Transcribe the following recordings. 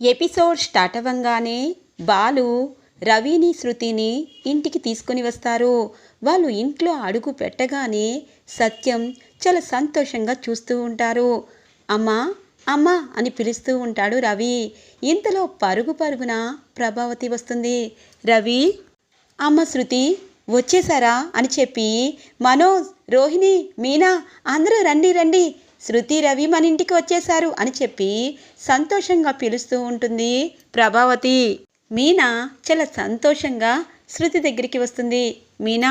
Episode start అవ్వంగానే Balu రవిని శృతిని ఇంటికి తీసుకొని వస్తారు. వాళ్ళు ఇంట్లో అడుగు పెట్టగానే సత్యం చాలా సంతోషంగా చూస్తూ ఉంటారు. అమ్మా అమ్మా అని పిలుస్తూ ఉంటాడు రవి. ఇంతలో పరుగు పరుగున ప్రభావతి వస్తుంది. రవి అమ్మ శృతి వచ్చేసారా అని చెప్పి మనోజ్ రోహిణి మీనా అందరూ రండి రండి శృతి రవి మన ఇంటికి వచ్చేశారు అని చెప్పి సంతోషంగా పిలుస్తూ ఉంటుంది ప్రభావతి. మీనా చాలా సంతోషంగా శృతి దగ్గరికి వస్తుంది. మీనా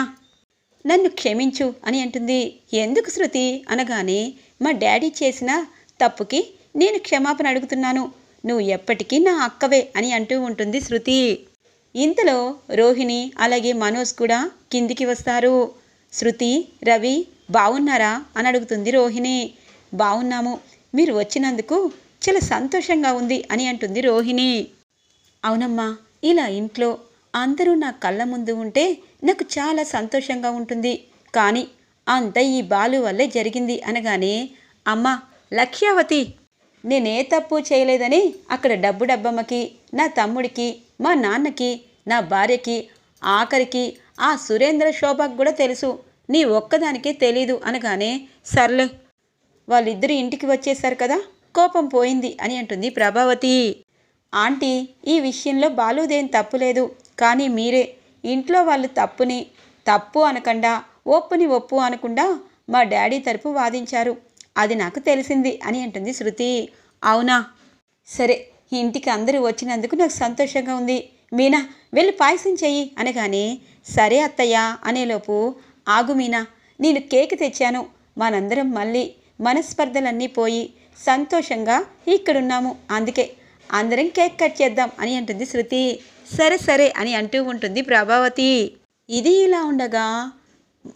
నన్ను క్షమించు అని అంటుంది. ఎందుకు శృతి? అనగానే మా డాడీ చేసిన తప్పుకి నేను క్షమాపణ అడుగుతున్నాను. నువ్వు ఎప్పటికీ నా అక్కవే అని అంటూ ఉంటుంది శృతి. ఇంతలో రోహిణి అలాగే మనోజ్ కూడా కిందికి వస్తారు. శృతి రవి బాగున్నారా అని అడుగుతుంది రోహిణి. బాగున్నాము మీరు వచ్చినందుకు చాలా సంతోషంగా ఉంది అని అంటుంది రోహిణి. అవునమ్మా ఇలా ఇంట్లో అందరూ నా కళ్ళ ముందు ఉంటే నాకు చాలా సంతోషంగా ఉంటుంది. కానీ అంత ఈ బాలు వల్లే జరిగింది అనగానే అమ్మా లక్ష్యావతి నేనే తప్పు చేయలేదని అక్కడ డబ్బు డబ్బమ్మకి నా తమ్ముడికి మా నాన్నకి నా భార్యకి ఆఖరికి ఆ సురేంద్ర శోభకు కూడా తెలుసు. నీ ఒక్కదానికే తెలీదు అనగానే సర్లే వాళ్ళిద్దరు ఇంటికి వచ్చేసారు కదా? కోపం పోయింది అని అంటుంది ప్రభావతి. ఆంటీ ఈ విషయంలో బాలుదేం తప్పులేదు. కానీ మీరే ఇంట్లో వాళ్ళు తప్పుని తప్పు అనకుండా ఒప్పుని ఒప్పు అనకుండా మా డాడీ తరపు వాదించారు. అది నాకు తెలిసింది అని అంటుంది శృతి. అవునా? సరే ఇంటికి అందరూ వచ్చినందుకు నాకు సంతోషంగా ఉంది. మీనా వెళ్ళి పాయసం చెయ్యి అనగానే సరే అత్తయ్య అనేలోపు ఆగు మీనా నేను కేక్ తెచ్చాను. మనందరం మళ్ళీ మనస్పర్ధలన్నీ పోయి సంతోషంగా ఇక్కడున్నాము. అందుకే అందరం కేక్ కట్ చేద్దాం అని అంటుంది శృతి. సరే సరే అని అంటూ ఉంటుంది ప్రభావతి. ఇది ఇలా ఉండగా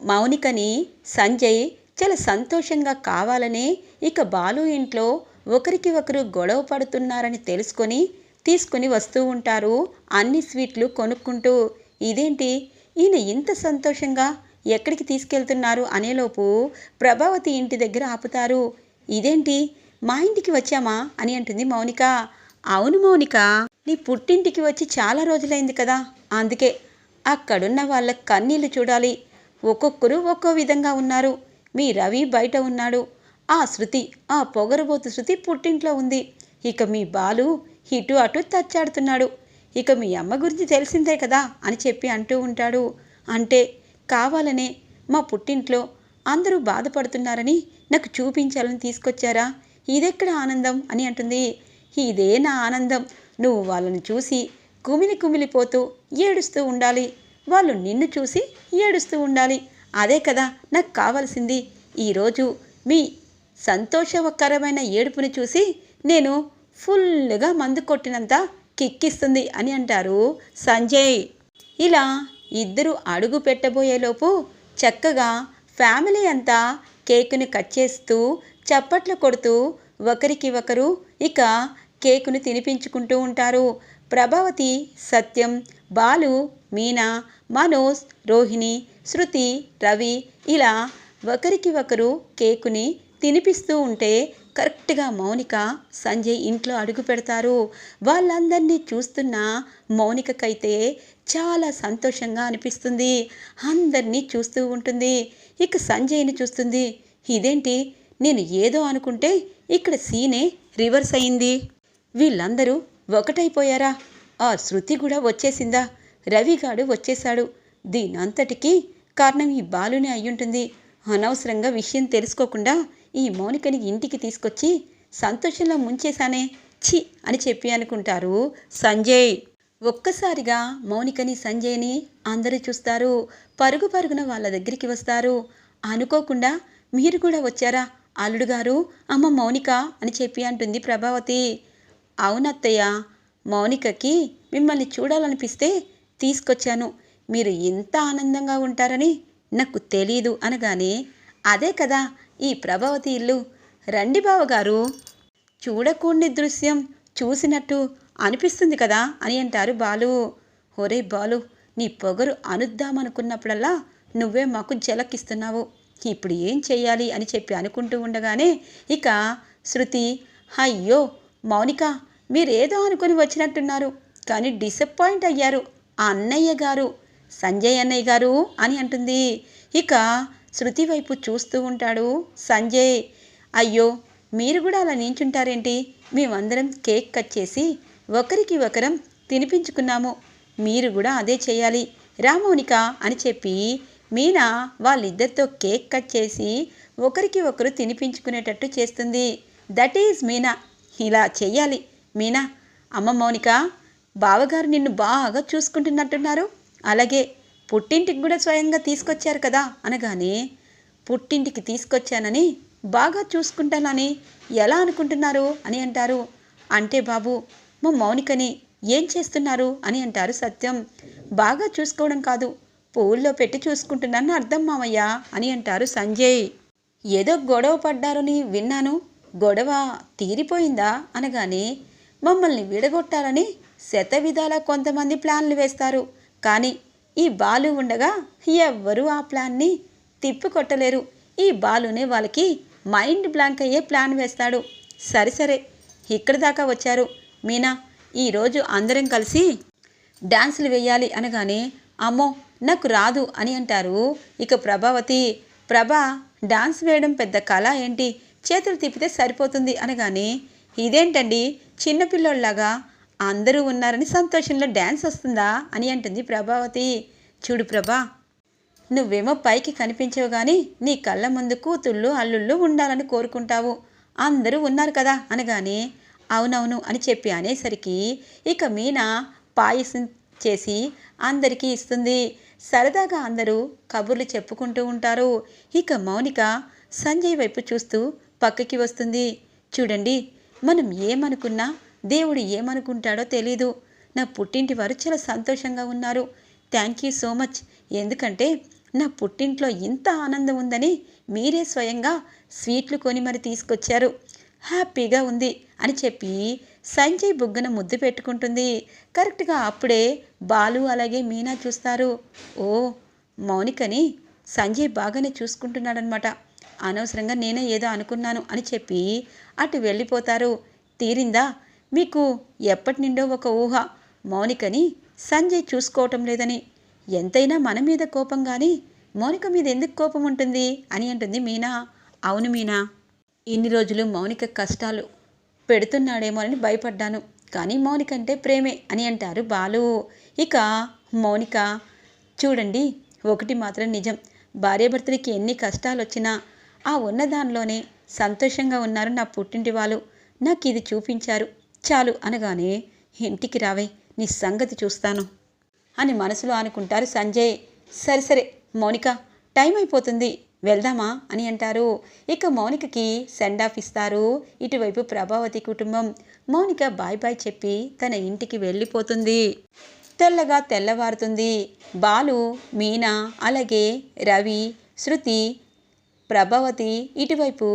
మౌనికని సంజయ్ చాలా సంతోషంగా కావాలని ఇక బాలు ఇంట్లో ఒకరికి ఒకరు గొడవ పడుతున్నారని తెలుసుకొని తీసుకుని వస్తూ ఉంటారు. అన్ని స్వీట్లు కొనుక్కుంటూ. ఇదేంటి? ఈయన ఇంత సంతోషంగా ఎక్కడికి తీసుకెళ్తున్నారు అనేలోపు ప్రభావతి ఇంటి దగ్గర ఆపుతారు. ఇదేంటి? మా ఇంటికి వచ్చామా? అని అంటుంది మౌనిక. అవును మౌనిక. నీ పుట్టింటికి వచ్చి చాలా రోజులైంది కదా. అందుకే అక్కడున్న వాళ్ళ కన్నీళ్ళు చూడాలి. ఒక్కొక్కరు ఒక్కో విధంగా ఉన్నారు. మీ రవి బయట ఉన్నాడు. ఆ శృతి ఆ పొగరబోతు శృతి పుట్టింట్లో ఉంది. ఇక మీ బాలు ఇటు అటు తచ్చాడుతున్నాడు. ఇక మీ అమ్మ గురించి తెలిసిందే కదా అని చెప్పి అంటూ ఉంటాడు. అంటే కావాలనే మా పుట్టింట్లో అందరూ బాధపడుతున్నారని నాకు చూపించాలని తీసుకొచ్చారా? ఇదెక్కడ ఆనందం అని అంటుంది. ఇదే నా ఆనందం. నువ్వు వాళ్ళని చూసి కుమిలి కుమిలిపోతూ ఏడుస్తూ ఉండాలి. వాళ్ళు నిన్ను చూసి ఏడుస్తూ ఉండాలి. అదే కదా నాకు కావాల్సింది. ఈరోజు మీ సంతోషకరమైన ఏడుపుని చూసి నేను ఫుల్గా మందు కొట్టినంత కిక్కిస్తుంది అని అంటారు సంజయ్. ఇలా ఇద్దరు అడుగు పెట్టబోయేలోపు చక్కగా ఫ్యామిలీ అంతా కేకుని కట్ చేస్తూ చప్పట్లు కొడుతూ ఒకరికి ఒకరు ఇక కేకును తినిపించుకుంటూ ఉంటారు. ప్రభావతి సత్యం బాలు మీనా మనోజ్ రోహిణి శృతి రవి ఇలా ఒకరికి ఒకరు కేకుని తినిపిస్తూ ఉంటే కరెక్ట్గా మౌనిక సంజయ్ ఇంట్లో అడుగు పెడతారు. వాళ్ళందరినీ చూస్తున్న మౌనికకైతే చాలా సంతోషంగా అనిపిస్తుంది. అందరినీ చూస్తూ ఉంటుంది. ఇక సంజయ్ని చూస్తుంది. ఇదేంటి? నేను ఏదో అనుకుంటే ఇక్కడ సీనే రివర్స్ అయింది. వీళ్ళందరూ ఒకటైపోయారా? ఆ శృతి కూడా వచ్చేసిందా? రవిగాడు వచ్చేశాడు. దీనంతటికీ కారణం ఈ బాలునే అయ్యుంటుంది. అనవసరంగా విషయం తెలుసుకోకుండా ఈ మౌనికని ఇంటికి తీసుకొచ్చి సంతోషంలో ముంచేశానే ఛీ అని చెప్పి అనుకుంటారు సంజయ్. ఒక్కసారిగా మౌనికని సంజయ్ని అందరూ చూస్తారు. పరుగు పరుగున వాళ్ళ దగ్గరికి వస్తారు. అనుకోకుండా మీరు కూడా వచ్చారా? అల్లుడు గారు అమ్మ మౌనిక అని చెప్పి అంటుంది ప్రభావతి. అవునత్తయ్య మౌనికకి మిమ్మల్ని చూడాలనిపిస్తే తీసుకొచ్చాను. మీరు ఇంత ఆనందంగా ఉంటారని నాకు తెలీదు అనగానే అదే కదా ఈ ప్రభావతి ఇల్లు. రండి బావగారు. చూడకూడని దృశ్యం చూసినట్టు అనిపిస్తుంది కదా అని అంటారు బాలు. ఒరే బాలు నీ పొగరు అనుద్దామనుకున్నప్పుడల్లా నువ్వే మాకు జలకిస్తున్నావు. ఇప్పుడు ఏం చెయ్యాలి అని చెప్పి అనుకుంటూ ఉండగానే ఇక శృతి అయ్యో మౌనిక మీరేదో అనుకుని వచ్చినట్టున్నారు. కానీ డిసప్పాయింట్ అయ్యారు ఆ అన్నయ్య గారు. సంజయ్ అన్నయ్య గారు అని అంటుంది. ఇక శృతి వైపు చూస్తూ ఉంటాడు. సంజయ్ అయ్యో మీరు కూడా అలా నించుంటారేంటి? మేమందరం కేక్ కట్ చేసి ఒకరికి ఒకరం తినిపించుకున్నాము. మీరు కూడా అదే చేయాలి. రామోనిక అని చెప్పి మీనా వాళ్ళిద్దరితో కేక్ కట్ చేసి ఒకరికి ఒకరు తినిపించుకునేటట్టు చేస్తుంది. That is Meena. ఇలా చెయ్యాలి మీనా అమ్మ మౌనిక బావగారు నిన్ను బాగా చూసుకుంటున్నట్టున్నారు. అలాగే పుట్టింటికి కూడా స్వయంగా తీసుకొచ్చారు కదా అనగానే పుట్టింటికి తీసుకొచ్చానని బాగా చూసుకుంటానని ఎలా అనుకుంటున్నారు అని అంటారు. అంటే బాబు మా మౌనికని ఏం చేస్తున్నారు అని అంటారు సత్యం. బాగా చూసుకోవడం కాదు పూల్లో పెట్టి చూసుకుంటున్నాను అర్థం మామయ్య అని అంటారు సంజయ్. ఏదో గొడవ పడ్డారని విన్నాను గొడవ తీరిపోయిందా అనగానే మమ్మల్ని విడగొట్టాలని శత విధాల కొంతమంది ప్లాన్లు వేస్తారు. కానీ ఈ బాలు ఉండగా ఎవ్వరూ ఆ ప్లాన్ని తిప్పికొట్టలేరు. ఈ బాలునే వాళ్ళకి మైండ్ బ్లాంక్ అయ్యే ప్లాన్ వేస్తాడు. సరే సరే ఇక్కడి దాకా వచ్చారు. మీనా ఈరోజు అందరం కలిసి డాన్సులు వేయాలి అనగానే అమ్మో నాకు రాదు అని అంటారు. ఇక ప్రభావతి ప్రభా డాన్స్ వేయడం పెద్ద కళ ఏంటి? చేతులు తిప్పితే సరిపోతుంది అనగానే ఇదేంటండి? చిన్నపిల్లోళ్ళలాగా అందరూ ఉన్నారని సంతోషంలో డ్యాన్స్ వస్తుందా అని అంటుంది ప్రభావతి. చూడు ప్రభా నువ్వేమో పైకి కనిపించవు కానీ నీ కళ్ళ ముందు కూతుళ్ళు అల్లుళ్ళు ఉండాలని కోరుకుంటావు. అందరూ ఉన్నారు కదా అనగానే అవునవును అని చెప్పి అనేసరికి ఇక మీనా పాయసం చేసి అందరికీ ఇస్తుంది. సరదాగా అందరూ కబుర్లు చెప్పుకుంటూ ఉంటారు. ఇక మౌనిక సంజయ్ వైపు చూస్తూ పక్కకి వస్తుంది. చూడండి మనం ఏమనుకున్నా దేవుడు ఏమనుకుంటాడో తెలీదు. నా పుట్టింటి వారు చాలా సంతోషంగా ఉన్నారు. Thank you so much. ఎందుకంటే నా పుట్టింట్లో ఇంత ఆనందం ఉందని మీరే స్వయంగా స్వీట్లు కొని మరి తీసుకొచ్చారు. హ్యాపీగా ఉంది అని చెప్పి సంజయ్ బుగ్గన ముద్దు పెట్టుకుంటుంది. కరెక్ట్గా అప్పుడే బాలు అలాగే మీనా చూస్తారు. ఓ మౌనికని సంజయ్ బాగానే చూసుకుంటున్నాడనమాట అనవసరంగా నేనే ఏదో అనుకున్నాను అని చెప్పి అటు వెళ్ళిపోతారు. తీరిందా? మీకు ఎప్పటి నుండో ఒక ఊహ. మౌనికని సంజయ్ చూసుకోవటం లేదని. ఎంతైనా మన మీద కోపం కానీ మౌనిక మీద ఎందుకు కోపం ఉంటుంది అని అంటుంది మీనా. అవును మీనా. ఇన్ని రోజులు మౌనిక కష్టాలు పెడుతున్నాడేమో అని భయపడ్డాను. కానీ మౌనిక అంటే ప్రేమే అని అంటారు బాలు. ఇక మౌనిక చూడండి ఒకటి మాత్రం నిజం. భార్యాభర్తలకి ఎన్ని కష్టాలు వచ్చినా ఆ ఉన్న దానిలోనే సంతోషంగా ఉన్నారు నా పుట్టింటి వాళ్ళు. నాకు ఇది చూపించారు. చాలు అనగానే ఇంటికి రావే నీ సంగతి చూస్తాను అని మనసులో అనుకుంటారు సంజయ్. సరే సరే మౌనిక టైం అయిపోతుంది వెళ్దామా అని అంటారు. ఇక మౌనికకి సెండ్ ఆఫ్ ఇస్తారు ఇటువైపు ప్రభావతి కుటుంబం. మౌనిక బాయ్ బాయ్ చెప్పి తన ఇంటికి వెళ్ళిపోతుంది. తెల్లగా తెల్లవారుతుంది. బాలు మీనా అలాగే రవి శృతి ప్రభావతి ఇటువైపు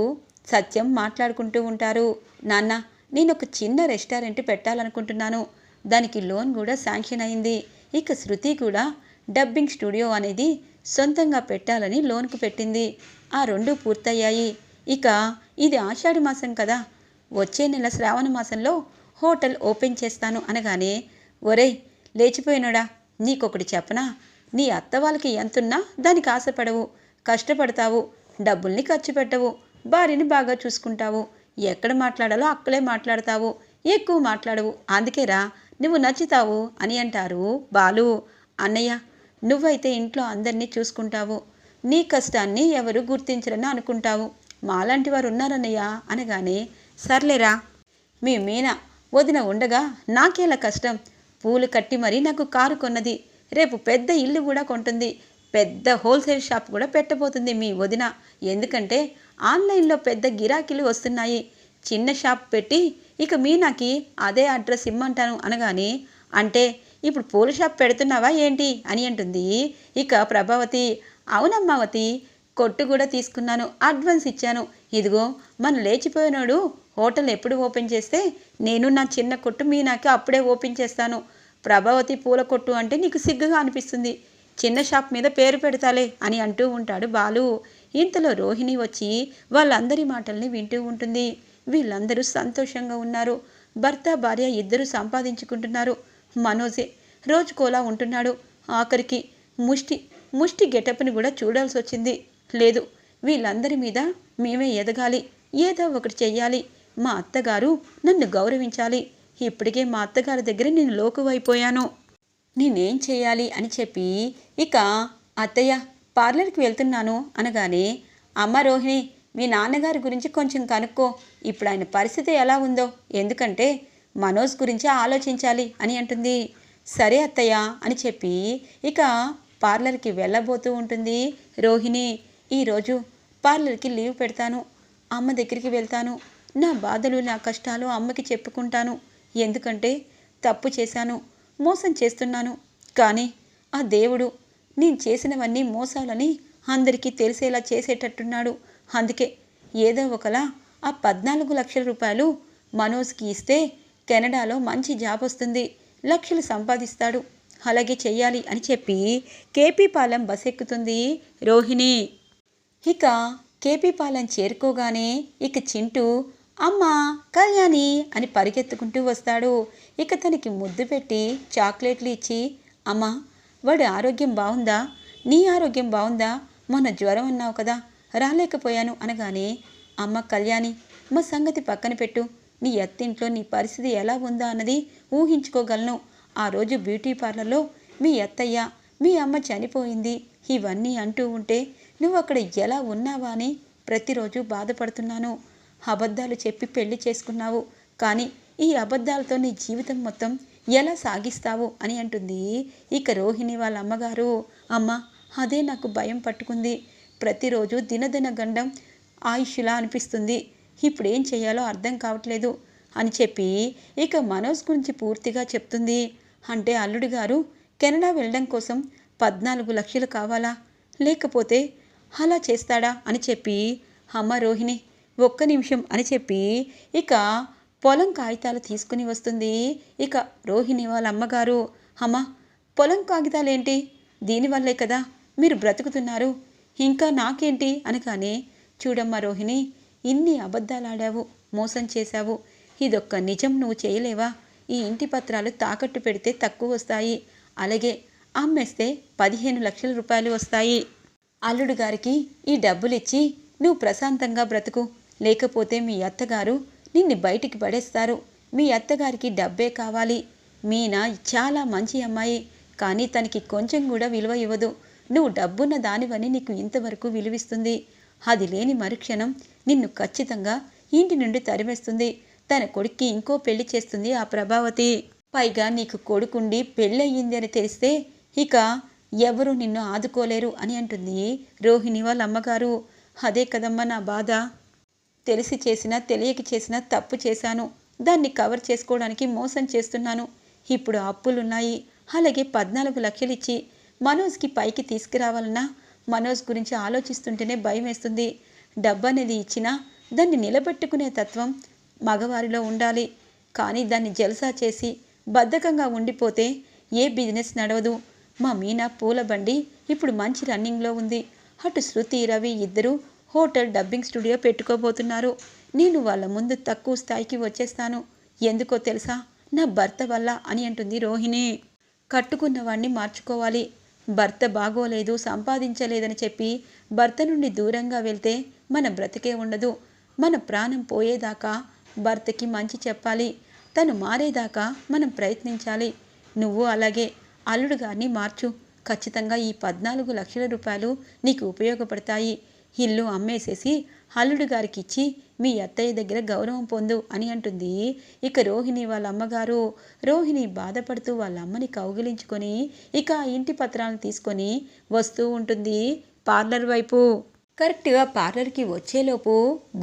సత్యం మాట్లాడుకుంటూ ఉంటారు. నాన్న నేను ఒక చిన్న రెస్టారెంట్ పెట్టాలనుకుంటున్నాను. దానికి లోన్ కూడా శాంక్షన్ అయింది. ఇక శృతి కూడా డబ్బింగ్ స్టూడియో అనేది సొంతంగా పెట్టాలని లోన్కు పెట్టింది. ఆ రెండు పూర్తయ్యాయి. ఇక ఇది ఆషాఢ మాసం కదా. వచ్చే నెల శ్రావణ మాసంలో హోటల్ ఓపెన్ చేస్తాను అనగానే ఒరేయ్ లేచిపోయినాడా? నీకొకటి చెప్పనా? నీ అత్త వాళ్ళకి ఎంతున్నా దానికి ఆశపడవు. కష్టపడతావు. డబ్బుల్ని ఖర్చు పెట్టవు. భార్యని బాగా చూసుకుంటావు. ఎక్కడ మాట్లాడాలో అక్కడే మాట్లాడతావు ఎక్కువ మాట్లాడవు. అందుకేరా నువ్వు నచ్చుతావు అని అంటారు బాలు. అన్నయ్య నువ్వైతే ఇంట్లో అందరినీ చూసుకుంటావు. నీ కష్టాన్ని ఎవరు గుర్తించరని అనుకుంటావు. మాలాంటి వారు ఉన్నారన్నయ్య అనగానే సర్లేరా మీ మీనా వదిన ఉండగా నాకేలా కష్టం? పూలు కట్టి మరీ నాకు కారు కొన్నది. రేపు పెద్ద ఇల్లు కూడా కొంటుంది. పెద్ద హోల్సేల్ షాప్ కూడా పెట్టబోతుంది మీ వదిన. ఎందుకంటే ఆన్లైన్లో పెద్ద గిరాకీలు వస్తున్నాయి. చిన్న షాప్ పెట్టి ఇక మీనాకి అదే అడ్రస్ ఇమ్మంటాను అనగానే అంటే ఇప్పుడు పూల షాప్ పెడుతున్నావా ఏంటి అని అంటుంది. ఇక ప్రభావతి అవునమ్మావతి కొట్టు కూడా తీసుకున్నాను అడ్వాన్స్ ఇచ్చాను. ఇదిగో మన లేచిపోయినోడు హోటల్ ఎప్పుడు ఓపెన్ చేస్తే నేను నా చిన్న కొట్టు మీనాకి అప్పుడే ఓపెన్ చేస్తాను. ప్రభావతి పూల కొట్టు అంటే నీకు సిగ్గుగా అనిపిస్తుంది. చిన్న షాప్ మీద పేరు పెడతాలే అని అంటూ ఉంటాడు బాలు. ఇంతలో రోహిణి వచ్చి వాళ్ళందరి మాటల్ని వింటూ ఉంటుంది. వీళ్ళందరూ సంతోషంగా ఉన్నారు. భర్త భార్య ఇద్దరు సంపాదించుకుంటున్నారు. మనోజే రోజుకోలా ఉంటున్నాడు. ఆఖరికి ముష్టి ముష్టి గెటప్ని కూడా చూడాల్సి వచ్చింది. లేదు వీళ్ళందరి మీద మేమే ఎదగాలి. ఏదో ఒకటి చెయ్యాలి. మా అత్తగారు నన్ను గౌరవించాలి. ఇప్పటికే మా అత్తగారి దగ్గర నేను లోకువైపోయాను. నేనేం చేయాలి అని చెప్పి ఇక అత్తయ్య పార్లర్కి వెళ్తున్నాను అనగానే అమ్మ రోహిణి మీ నాన్నగారి గురించి కొంచెం కనుక్కో. ఇప్పుడు ఆయన పరిస్థితి ఎలా ఉందో. ఎందుకంటే మనోజ్ గురించి ఆలోచించాలి అని అంటుంది. సరే అత్తయ్య అని చెప్పి ఇక పార్లర్కి వెళ్ళబోతూ ఉంటుంది రోహిణి. ఈరోజు పార్లర్కి లీవ్ పెడతాను. అమ్మ దగ్గరికి వెళ్తాను. నా బాధలు నా కష్టాలు అమ్మకి చెప్పుకుంటాను. ఎందుకంటే తప్పు చేశాను. మోసం చేస్తున్నాను. కానీ ఆ దేవుడు నేను చేసినవన్నీ మోసాలని అందరికీ తెలిసేలా చేసేటట్టున్నాడు. అందుకే ఏదో ఒకలా ఆ పద్నాలుగు లక్షల రూపాయలు మనోజ్కి ఇస్తే కెనడాలో మంచి జాబ్ వస్తుంది. లక్షలు సంపాదిస్తాడు. అలాగే చెయ్యాలి అని చెప్పి కేపీపాలెం బస్ ఎక్కుతుంది రోహిణి. ఇక కేపీపాలెం చేరుకోగానే ఇక చింటూ అమ్మా కళ్యాణి అని పరిగెత్తుకుంటూ వస్తాడు. ఇక తనకి ముద్దు పెట్టి చాక్లెట్లు ఇచ్చి అమ్మా వాడి ఆరోగ్యం బాగుందా? నీ ఆరోగ్యం బాగుందా? మొన్న జ్వరం అన్నావు కదా రాలేకపోయాను అనగానే అమ్మ కళ్యాణి మా సంగతి పక్కన పెట్టు. నీ ఎత్తింట్లో నీ పరిస్థితి ఎలా ఉందా అన్నది ఊహించుకోగలను. ఆ రోజు బ్యూటీ పార్లర్లో మీ అత్తయ్య మీ అమ్మ చనిపోయింది. ఇవన్నీ అంటూ ఉంటే నువ్వు అక్కడ ఎలా ఉన్నావా అని ప్రతిరోజు బాధపడుతున్నాను. అబద్ధాలు చెప్పి పెళ్ళి చేసుకున్నావు. కానీ ఈ అబద్ధాలతో నీ జీవితం మొత్తం ఎలా సాగిస్తావు అని అంటుంది. ఇక రోహిణి వాళ్ళ అమ్మగారు అమ్మ అదే నాకు భయం పట్టుకుంది. ప్రతిరోజు దినదిన గండం ఆయుష్లా అనిపిస్తుంది. ఇప్పుడు ఏం చేయాలో అర్థం కావట్లేదు అని చెప్పి ఇక మనోజ్ గురించి పూర్తిగా చెప్తుంది. అంటే అల్లుడు గారు కెనడా వెళ్ళడం కోసం పద్నాలుగు లక్షలు కావాలా? లేకపోతే అలా చేస్తాడా? అని చెప్పి అమ్మ రోహిణి ఒక్క నిమిషం అని చెప్పి ఇక పొలం కాగితాలు తీసుకుని వస్తుంది. ఇక రోహిణి వాళ్ళ అమ్మగారు అమ్మ పొలం కాగితాలేంటి? దీనివల్లే కదా మీరు బ్రతుకుతున్నారు. ఇంకా నాకేంటి? అనగానే చూడమ్మా రోహిణి ఇన్ని అబద్ధాలాడావు మోసం చేశావు. ఇదొక్క నిజం నువ్వు చేయలేవా? ఈ ఇంటి పత్రాలు తాకట్టు పెడితే తక్కువ వస్తాయి. అలాగే అమ్మేస్తే పదిహేను లక్షల రూపాయలు వస్తాయి. అల్లుడు గారికి ఈ డబ్బులిచ్చి నువ్వు ప్రశాంతంగా బ్రతుకు. లేకపోతే మీ అత్తగారు నిన్ను బయటికి పడేస్తారు. మీ అత్తగారికి డబ్బే కావాలి. మీనా చాలా మంచి అమ్మాయి. కానీ తనకి కొంచెం కూడా విలువ ఇవ్వదు. నువ్వు డబ్బున్న దానివని నీకు ఇంతవరకు విలువిస్తుంది. అది లేని మరుక్షణం నిన్ను ఖచ్చితంగా ఇంటి నుండి తరిమేస్తుంది. తన కొడుక్కి ఇంకో పెళ్ళి చేస్తుంది ఆ ప్రభావతి. పైగా నీకు కొడుకుండి పెళ్ళయింది అని తెలిస్తే ఇక ఎవరు నిన్ను ఆదుకోలేరు అని అంటుంది రోహిణి వాళ్ళ అమ్మగారు. అదే కదమ్మా నా బాధ. తెలిసి చేసినా తెలియక చేసినా తప్పు చేశాను. దాన్ని కవర్ చేసుకోవడానికి మోసం చేస్తున్నాను. ఇప్పుడు అప్పులున్నాయి. అలాగే పద్నాలుగు లక్షలు ఇచ్చి మనోజ్కి పైకి తీసుకురావాలన్నా మనోజ్ గురించి ఆలోచిస్తుంటేనే భయం వేస్తుంది. డబ్బు అనేది ఇచ్చినా దాన్ని నిలబెట్టుకునే తత్వం మగవారిలో ఉండాలి. కానీ దాన్ని జల్సా చేసి బద్ధకంగా ఉండిపోతే ఏ బిజినెస్ నడవదు. మా మీనా పూల బండి ఇప్పుడు మంచి రన్నింగ్లో ఉంది. అటు శృతి రవి ఇద్దరూ హోటల్ డబ్బింగ్ స్టూడియో పెట్టుకోబోతున్నారు. నేను వాళ్ళ ముందు తక్కువ స్థాయికి వచ్చేస్తాను. ఎందుకో తెలుసా? నా భర్త వల్ల అని అంటుంది రోహిణి. కట్టుకున్నవాణ్ణి మార్చుకోవాలి. భర్త బాగోలేదు సంపాదించలేదని చెప్పి భర్త నుండి దూరంగా వెళ్తే మన బ్రతికే ఉండదు. మన ప్రాణం పోయేదాకా భర్తకి మంచి చెప్పాలి. తను మారేదాకా మనం ప్రయత్నించాలి. నువ్వు అలాగే అల్లుడు గారిని మార్చు. ఖచ్చితంగా ఈ పద్నాలుగు లక్షల రూపాయలు నీకు ఉపయోగపడతాయి. ఇల్లు అమ్మేసేసి అల్లుడు గారికి ఇచ్చి మీ అత్తయ్య దగ్గర గౌరవం పొందు అని అంటుంది. ఇక రోహిణి వాళ్ళ అమ్మగారు రోహిణి బాధపడుతూ వాళ్ళ అమ్మని కౌగిలించుకొని ఇక ఆ ఇంటి పత్రాలను తీసుకొని వస్తూ ఉంటుంది పార్లర్ వైపు. కరెక్ట్గా పార్లర్కి వచ్చేలోపు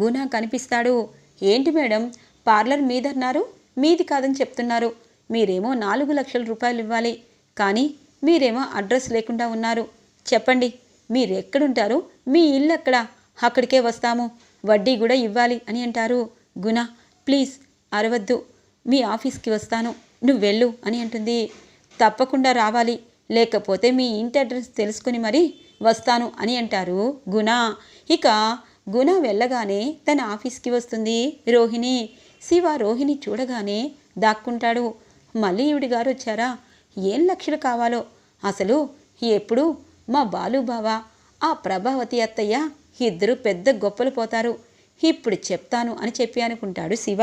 గుణ కనిపిస్తాడు. ఏంటి మేడం పార్లర్ మీదన్నారు మీది కాదని చెప్తున్నారు. మీరేమో నాలుగు లక్షల రూపాయలు ఇవ్వాలి. కానీ మీరేమో అడ్రస్ లేకుండా ఉన్నారు. చెప్పండి మీరు ఎక్కడుంటారు? మీ ఇల్లు ఎక్కడ? అక్కడికే వస్తాము. వడ్డీ కూడా ఇవ్వాలి అని అంటారు. గుణ ప్లీజ్ అరవద్దు. మీ ఆఫీస్కి వస్తాను. నువ్వు వెళ్ళు అని అంటుంది. తప్పకుండా రావాలి. లేకపోతే మీ ఇంటి అడ్రస్ తెలుసుకుని మరి వస్తాను అని అంటారు గుణ. ఇక గుణ వెళ్ళగానే తన ఆఫీస్కి వస్తుంది రోహిణి. శివ రోహిణి చూడగానే దాక్కుంటాడు. మళ్ళీ ఈవిడి గారు వచ్చారా? ఏం లక్షలు కావాలో? అసలు ఎప్పుడు మా బాలుబావ ఆ ప్రభావతి అత్తయ్య ఇద్దరు పెద్ద గొప్పలు పోతారు. ఇప్పుడు చెప్తాను అని చెప్పి అనుకుంటాడు శివ.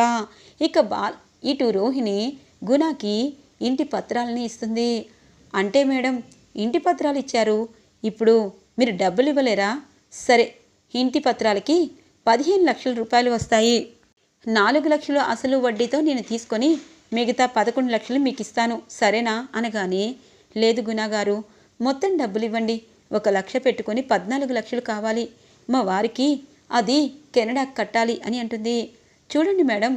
ఇక బా ఇటు రోహిణి గుణకి ఇంటి పత్రాలని ఇస్తుంది. అంటే మేడం ఇంటి పత్రాలు ఇచ్చారు. ఇప్పుడు మీరు డబ్బులు ఇవ్వలేరా? సరే ఇంటి పత్రాలకి పదిహేను లక్షల రూపాయలు వస్తాయి. నాలుగు లక్షలు అసలు వడ్డీతో నేను తీసుకొని మిగతా పదకొండు లక్షలు మీకు ఇస్తాను సరేనా? అనగానే లేదు గుణగారు మొత్తం డబ్బులు ఇవ్వండి ఒక లక్ష పెట్టుకొని పద్నాలుగు లక్షలు కావాలి. మా వారికి అది కెనడా కట్టాలి అని అంటుంది. చూడండి మేడం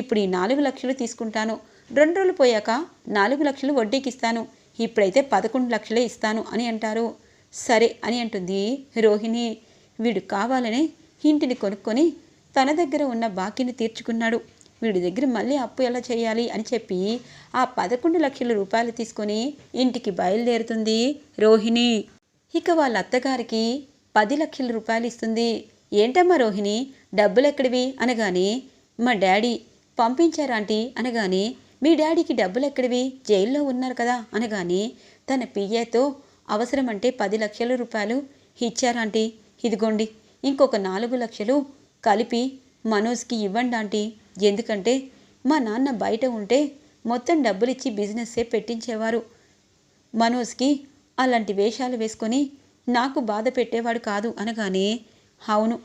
ఇప్పుడు ఈ నాలుగు లక్షలు తీసుకుంటాను. రెండు రోజులు పోయాక నాలుగు లక్షలు వడ్డీకి ఇస్తాను. ఇప్పుడైతే పదకొండు లక్షలే ఇస్తాను అని అంటారు. సరే అని అంటుంది రోహిణి. వీడు కావాలని ఇంటిని కొనుక్కొని తన దగ్గర ఉన్న బాకీని తీర్చుకున్నాడు. వీడి దగ్గర మళ్ళీ అప్పు ఎలా చేయాలి అని చెప్పి ఆ పదకొండు లక్షల రూపాయలు తీసుకొని ఇంటికి బయలుదేరుతుంది రోహిణి. ఇక వాళ్ళ అత్తగారికి పది లక్షల రూపాయలు ఇస్తుంది. ఏంటమ్మా రోహిణి డబ్బులు ఎక్కడివి అనగానే మా డాడీ పంపించారాంటీ అనగానే మీ డాడీకి డబ్బులు ఎక్కడివి జైల్లో ఉన్నారు కదా అనగానే తన పిఏతో అవసరమంటే పది లక్షల రూపాయలు ఇచ్చారాంటీ ఇదిగోండి ఇంకొక నాలుగు లక్షలు కలిపి మనోజ్కి ఇవ్వండి ఆంటీ. ఎందుకంటే మా నాన్న బయట ఉంటే మొత్తం డబ్బులిచ్చి బిజినెస్సే పెట్టించేవారు. మనోజ్కి అలాంటి వేషాలు వేసుకొని నాకు బాధ పెట్టేవాడు కాదు అనగానే అవును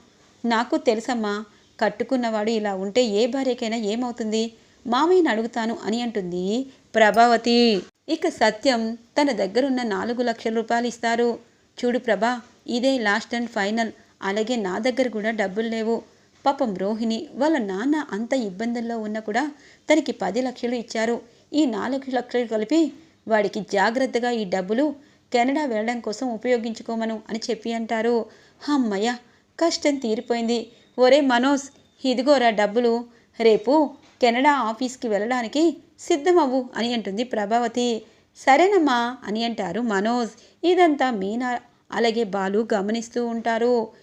నాకు తెలుసమ్మా కట్టుకున్నవాడు ఇలా ఉంటే ఏ భార్యకైనా ఏమవుతుంది? మామయ్యని అడుగుతాను అని అంటుంది ప్రభావతి. ఇక సత్యం తన దగ్గరున్న నాలుగు లక్షల రూపాయలు ఇస్తారు. చూడు ప్రభా ఇదే లాస్ట్ అండ్ ఫైనల్. అలాగే నా దగ్గర కూడా డబ్బులు లేవు. పాపం రోహిణి వాళ్ళ నాన్న అంత ఇబ్బందుల్లో ఉన్నా కూడా తనకి పది లక్షలు ఇచ్చారు. ఈ నాలుగు లక్షలు కలిపి వాడికి జాగ్రత్తగా ఈ డబ్బులు కెనడా వెళ్ళడం కోసం ఉపయోగించుకోమను అని చెప్పి అంటారు. అమ్మయ్య కష్టం తీరిపోయింది. ఒరే మనోజ్ ఇదిగోరా డబ్బులు. రేపు కెనడా ఆఫీస్కి వెళ్ళడానికి సిద్ధమవ్వు అని అంటుంది ప్రభావతి. సరేనమ్మా అని అంటారు మనోజ్. ఇదంతా మీనా అలాగే బాలు గమనిస్తూ ఉంటారు.